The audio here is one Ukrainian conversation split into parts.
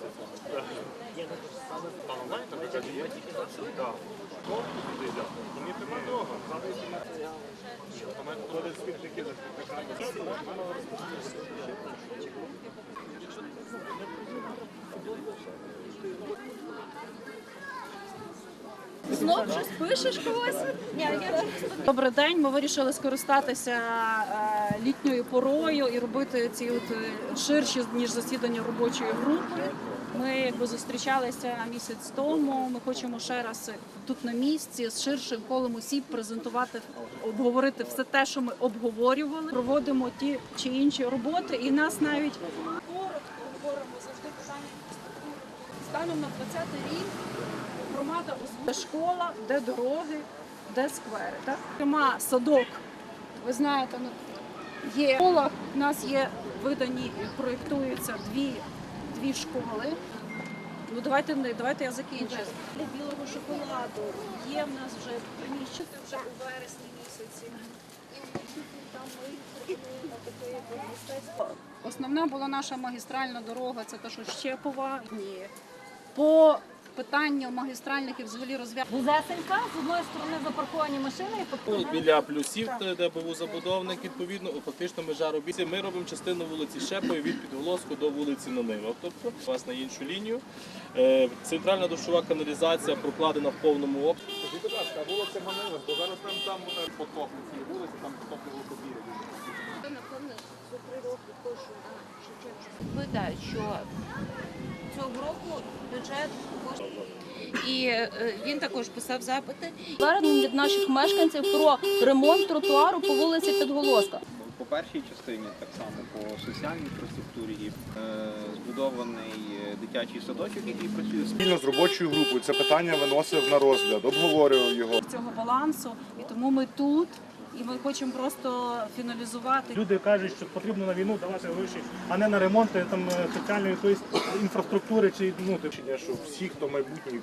20. Там знаєте, наприклад, є? Так. Корпус туди йде. Мені нема того. Зараз є. Там як туди спільники за спільниками. Якщо ти Знов щось пишеш когось? Добрий день. Ми вирішили скористатися е, літньою порою і робити ці от е, ширші ніж засідання робочої групи. Ми якби зустрічалися місяць тому. Ми хочемо ще раз тут на місці з ширшим колом осіб презентувати, обговорити все те, що ми обговорювали. Проводимо ті чи інші роботи, і нас навіть коротко говоримо завжди питання станом на 20 рік. Громада де школа, де дороги, де сквери. Так? Зокрема, садок. Ви знаєте, ну, є в школах. У нас є видані, проєктуються дві, дві школи. Ну давайте давайте я закінчу. Для білого шоколаду є в нас вже приміщення вже у вересні місяці. Основна була наша магістральна дорога, це те, що Щепова. Ні. По питанню магістральних і взагалі розв'язку. Вузесенька, з одної сторони запарковані машини і по Ну, біля плюсів, де- де був забудовник, відповідно, фактично межа робіться. Ми робимо частину вулиці Шепої від Підголоску до вулиці Нанива. Тобто, вас на іншу лінію. Е, Центральна дощова каналізація прокладена в повному обсязі. Скажіть, будь ласка, вулиця Манила, бо зараз нам там е, потоп на цій вулиці, там потоп не великобірі. Напевно, за три роки кожу на Шевченка. Що цього року бюджет коштує. І е, він також писав запити. звернень від наших мешканців про ремонт тротуару по вулиці Підголоска. По першій частині, так само по соціальній інфраструктурі, е, збудований е, дитячий садочок, який працює Спільно з робочою групою це питання виносив на розгляд, обговорював його. цього балансу, і тому ми тут. І ми хочемо просто фіналізувати. Люди кажуть, що потрібно на війну давати гроші, а не на ремонти там е, соціальної якоїсь інфраструктури чи ну. Що всі, хто майбутні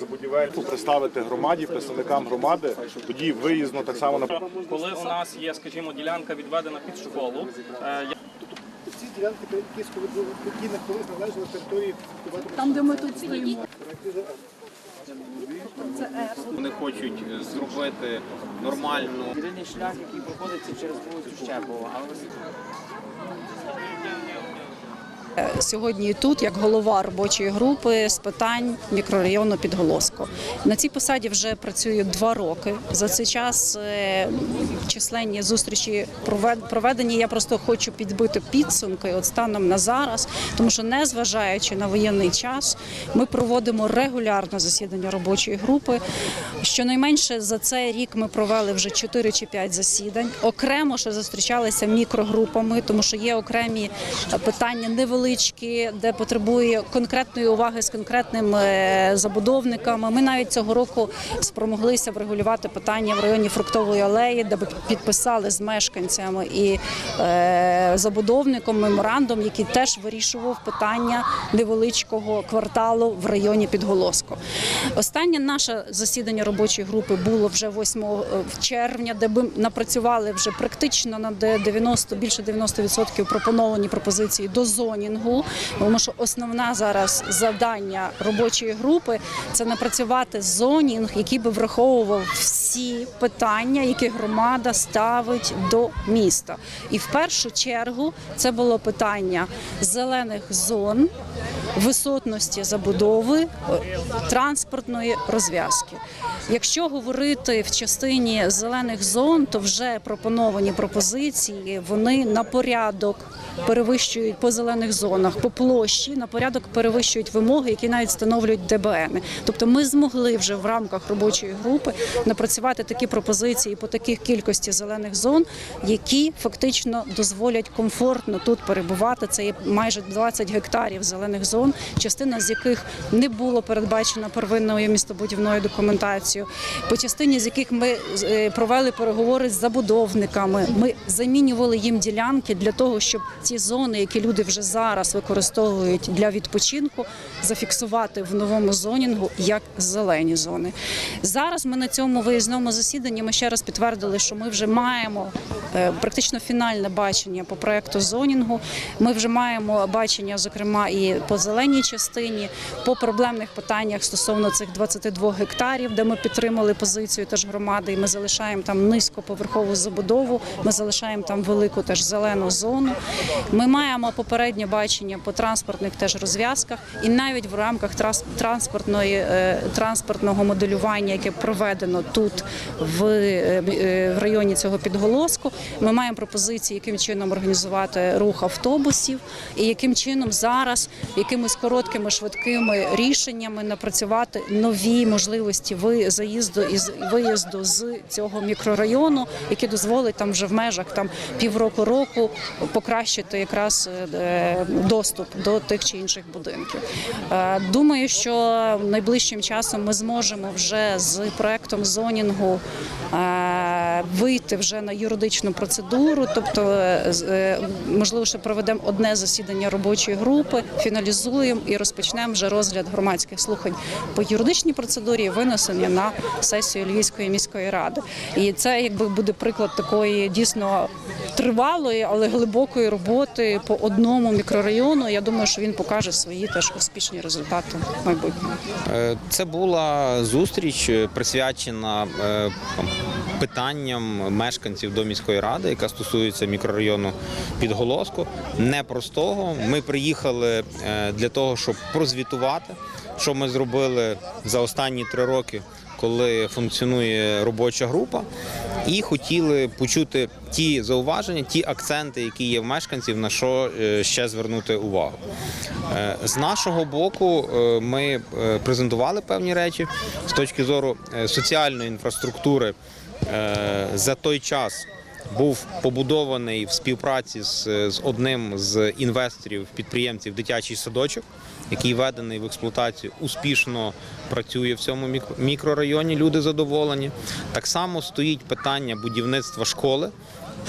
забудівель, представити громаді, представникам громади, тоді виїзно так само на Коли у нас є, скажімо, ділянка відведена під школу, е, Ці ділянки, які які колись належали території Там, де ми тут стоїмо. Вони хочуть зробити нормальну Єдиний шлях, який проходиться через вулицю Щепова. Сьогодні тут як голова робочої групи з питань мікрорайону Підголоско. На цій посаді вже працюю два роки. За цей час е, численні зустрічі провед- проведені. Я просто хочу підбити підсумки от станом на зараз, тому що незважаючи на воєнний час, ми проводимо регулярно засідання робочої групи. Щонайменше за цей рік ми провели вже 4 чи 5 засідань. Окремо ще зустрічалися мікрогрупами, тому що є окремі е, питання невеличкі, де потребує конкретної уваги з конкретними е, забудовниками. Ми навіть цього року спромоглися врегулювати питання в районі фруктової алеї, де підписали з мешканцями і е, забудовником меморандум, який теж вирішував питання невеличкого кварталу в районі Підголоско. Останнє наше засідання робочої групи було вже 8 червня, де ми напрацювали вже практично на 90, більше 90% пропоновані пропозиції до зонінгу, тому що основна зараз завдання робочої групи це напрацювати зонінг, який би враховував всі питання, які громада ставить до міста. І в першу чергу це було питання зелених зон, висотності забудови, е, транспортної розв'язки. Якщо говорити в частині зелених зон, то вже пропоновані пропозиції вони на порядок перевищують по зелених зонах, по площі на порядок перевищують вимоги, які навіть встановлюють ДБН. Тобто ми змогли вже в рамках робочої групи напрацювати такі пропозиції по таких кількості зелених зон, які фактично дозволять комфортно тут перебувати. Це є майже 20 гектарів зелених зон, частина з яких не було передбачена первинною містобудівною документацією. Інформацію, по частині з яких ми е, провели переговори з забудовниками. Ми замінювали їм ділянки для того, щоб ті зони, які люди вже зараз використовують для відпочинку, зафіксувати в новому зонінгу як зелені зони. Зараз ми на цьому виїзному засіданні ми ще раз підтвердили, що ми вже маємо е, практично фінальне бачення по проекту зонінгу. Ми вже маємо бачення, зокрема, і по зеленій частині, по проблемних питаннях стосовно цих 22 гектарів, де ми підтримали позицію теж громади. І ми залишаємо там низькоповерхову забудову. Ми залишаємо там велику теж зелену зону. Ми маємо попереднє бачення по транспортних теж розв'язках, і навіть в рамках транспортної е, транспортного моделювання, яке проведено тут в, е, е, в районі цього підголоску, ми маємо пропозиції, яким чином організувати рух автобусів, і яким чином зараз якимись короткими швидкими рішеннями напрацювати нові можливості ви- заїзду і виїзду з цього мікрорайону, які дозволить там вже в межах там півроку року покращити якраз е, доступ до тих чи інших будинків. Е, Думаю, що найближчим часом ми зможемо вже з проектом зонінгу е, вийти вже на юридичну процедуру, тобто е, можливо, що проведемо одне засідання робочої групи, фіналізуємо і розпочнемо вже розгляд громадських слухань по юридичній процедурі і винесення на сесію Львівської міської ради. І це якби буде приклад такої дійсно тривалої, але глибокої роботи по одному мікрорайону. Я думаю, що він покаже свої теж успішні результати в майбутньому. Е, Це була зустріч е, присвячена питанням мешканців до міської ради, яка стосується мікрорайону Підголоску. Непростого. Ми приїхали е, для того, щоб прозвітувати, що ми зробили за останні три роки, коли функціонує робоча група, і хотіли почути ті зауваження, ті акценти, які є в мешканців, на що е, ще звернути увагу. Е, З нашого боку ми презентували певні речі з точки зору соціальної інфраструктури за той час. Був побудований в співпраці з, з одним з інвесторів підприємців дитячий садочок, який введений в експлуатацію, успішно працює в цьому мікрорайоні. Люди задоволені. Так само стоїть питання будівництва школи,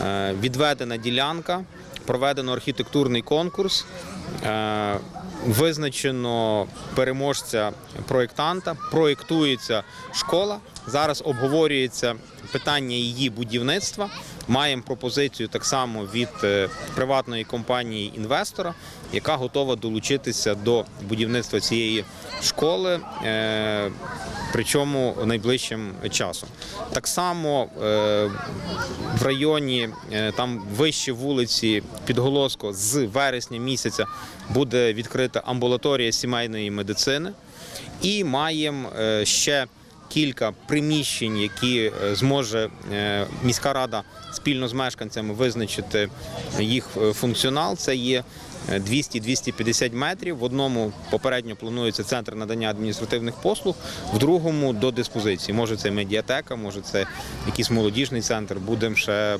Е, відведена ділянка, проведено архітектурний конкурс. Е, Визначено переможця проєктанта, проєктується школа. Зараз обговорюється питання її будівництва. Маємо пропозицію так само від е, приватної компанії інвестора, яка готова долучитися до будівництва цієї школи, е, причому найближчим часом. Так само е, в районі там вище вулиці Підголоско з вересня місяця буде відкрита амбулаторія сімейної медицини. І маємо ще кілька приміщень, які е, зможе е, міська рада спільно з мешканцями визначити їх е, функціонал. Це є 200-250 метрів. В одному попередньо планується центр надання адміністративних послуг, в другому до диспозиції. Може це медіатека, може це якийсь молодіжний центр. Будемо ще е,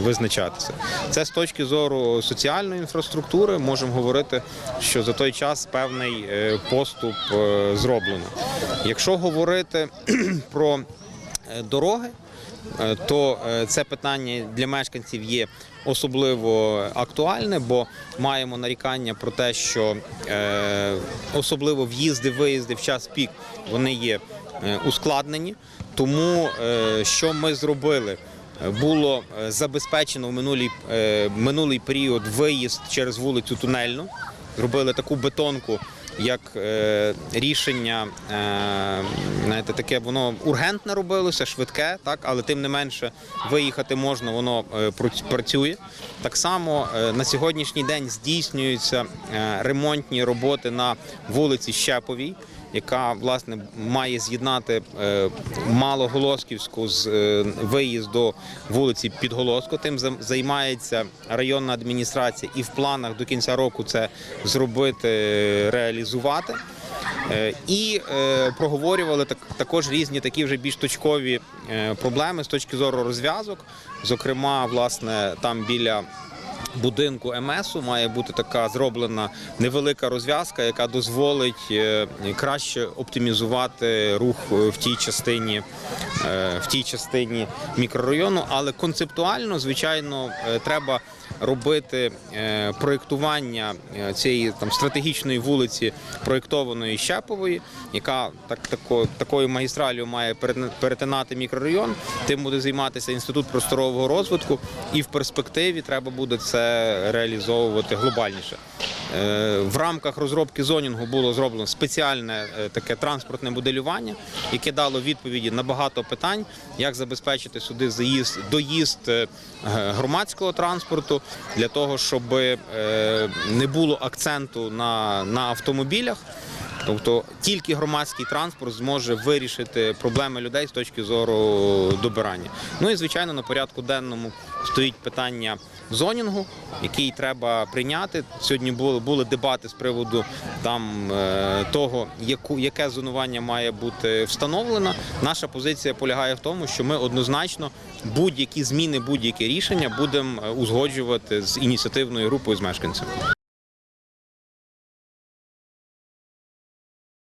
визначатися. Це з точки зору соціальної інфраструктури можемо говорити, що за той час певний е, поступ е, зроблено. Якщо говорити про дороги, то е, це питання для мешканців є особливо актуальне, бо маємо нарікання про те, що е, особливо в'їзди, виїзди в час пік вони є е, ускладнені. Тому е, що ми зробили? Було е, забезпечено в минулий, е, минулий період виїзд через вулицю Тунельну. Зробили таку бетонку, як е, рішення, е, знаєте, таке воно ургентне робилося, швидке, так, але тим не менше виїхати можна, воно е, працює. Так само на сьогоднішній день здійснюються ремонтні роботи на вулиці Щеповій яка власне має з'єднати е, Малоголосківську з е, виїзд до вулиці Підголоско. Тим займається районна адміністрація, і в планах до кінця року це зробити, реалізувати. Е, І проговорювали також різні такі вже більш точкові проблеми з точки зору розв'язок. Зокрема, власне, там біля будинку МСу має бути така зроблена невелика розв'язка, яка дозволить е, краще оптимізувати рух е, в тій частині, е, в тій частині мікрорайону. Але концептуально, звичайно, треба робити е, проєктування е, цієї там стратегічної вулиці, проєктованої Щепової, яка так тако, такою магістралью має перетина- перетинати мікрорайон. Тим буде займатися інститут просторового розвитку, і в перспективі треба буде це реалізовувати глобальніше. Е, В рамках розробки зонінгу було зроблено спеціальне е, таке транспортне моделювання, яке дало відповіді на багато питань, як забезпечити сюди заїзд, доїзд е, громадського транспорту для того, щоб не було акценту на, на автомобілях. Тобто тільки громадський транспорт зможе вирішити проблеми людей з точки зору добирання. Ну і звичайно на порядку денному стоїть питання зонінгу, який треба прийняти. Сьогодні були, були дебати з приводу там е, того, яку яке зонування має бути встановлено. Наша позиція полягає в тому, що ми однозначно будь-які зміни, будь-які рішення будемо е, узгоджувати з ініціативною групою з мешканців.